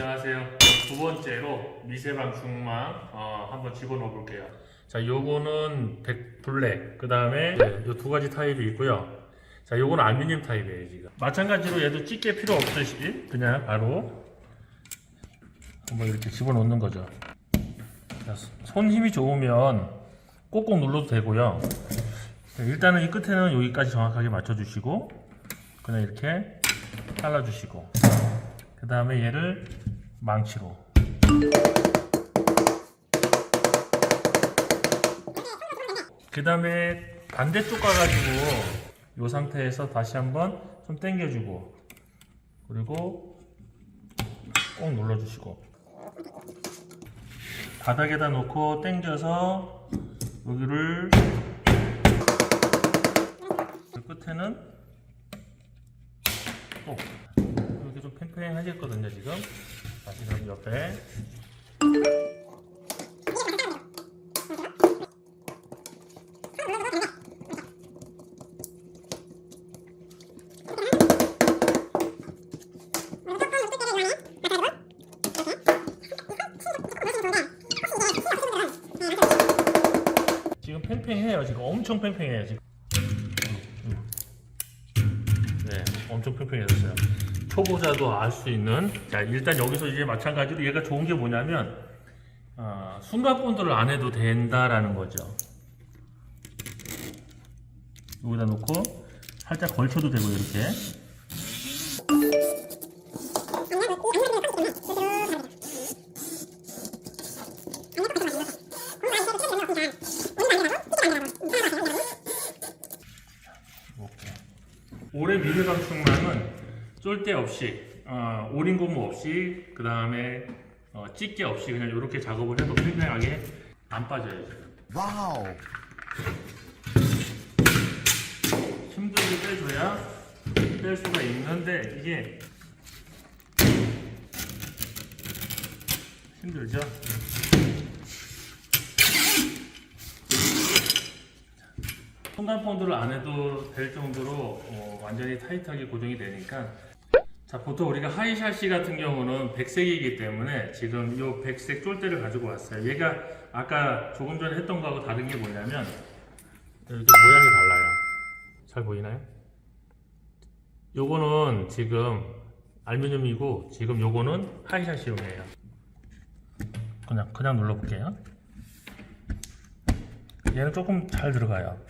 안녕하세요. 두 번째로 미세방충망 어, 한번 집어넣어 볼게요. 자, 요거는 백 블랙. 그 다음에 네, 요두 가지 타입이 있고요. 자, 요거는 알루미늄 타입이에요, 지금. 마찬가지로 얘도 찌개 필요 없듯이 그냥 바로 한번 이렇게 집어넣는 거죠. 자, 손 힘이 좋으면 꼭꼭 눌러도 되고요. 자, 일단은 이 끝에는 여기까지 정확하게 맞춰주시고 그냥 이렇게 잘라주시고 그 다음에 얘를 망치로. 그 다음에 반대쪽 가가지고 이 상태에서 다시 한번 좀 당겨주고 그리고 꼭 눌러주시고. 바닥에다 놓고 당겨서 여기를 그 끝에는 좀 팽팽하겠거든요 지금. 다시 그럼 옆에. 지금 팽팽해요 지금. 엄청 팽팽해요 지금. 네 엄청 팽팽해졌어요 초보자도 알 수 있는 자 일단 여기서 이제 마찬가지로 얘가 좋은 게 뭐냐면 어, 순간 본드를 안 해도 된다라는 거죠 여기다 놓고 살짝 걸쳐도 되고 이렇게. 올해 미래방충망은 쫄대 없이 어, 오린 고무 없이 그 다음에 어, 찢기 없이 그냥 이렇게 작업을 해도 팽팽하게 안 빠져요 지금. 와우. 힘들게 빼줘야 뺄 수가 있는데 이게 힘들죠? 손간 펀드를 안 해도 될 정도로 어, 완전히 타이트하게 고정이 되니까 자 보통 우리가 하이샤시 같은 경우는 백색이기 때문에 지금 이 백색 쫄대를 가지고 왔어요 얘가 아까 조금 전에 했던 거하고 다른 게 뭐냐면 이렇게 모양이 달라요 잘 보이나요? 요거는 지금 알루미늄이고 지금 요거는 하이샤시용이에요. 그냥 그냥 눌러볼게요. 얘는 조금 잘 들어가요.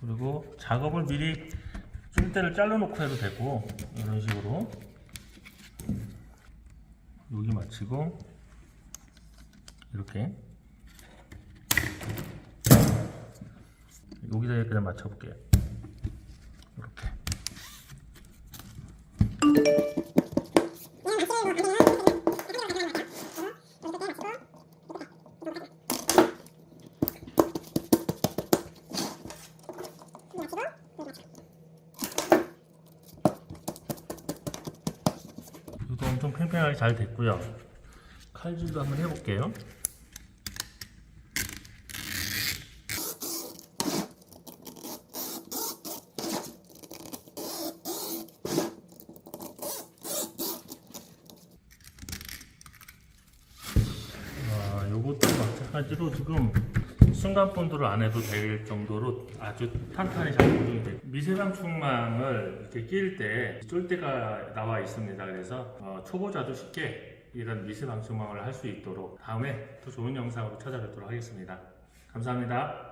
그리고 작업을 미리 쫄대를 잘라놓고 해도 되고 이런 식으로 여기 맞추고 이렇게 여기다 그냥 맞춰볼게요. 이렇게. 이것도 엄청 팽팽하게 잘 됐고요. 칼질도 한번 해볼게요. 아, 요것도 마찬가지로 지금 순간 본드를 안 해도 될 정도로 아주 탄탄히 잘 고정이 돼. 미세방충망을 이렇게 끼울 때 쫄대가 나와 있습니다. 그래서 어, 초보자도 쉽게 이런 미세방 충망을 할 수 있도록 다음에 더 좋은 영상으로 찾아뵙도록 하겠습니다. 감사합니다.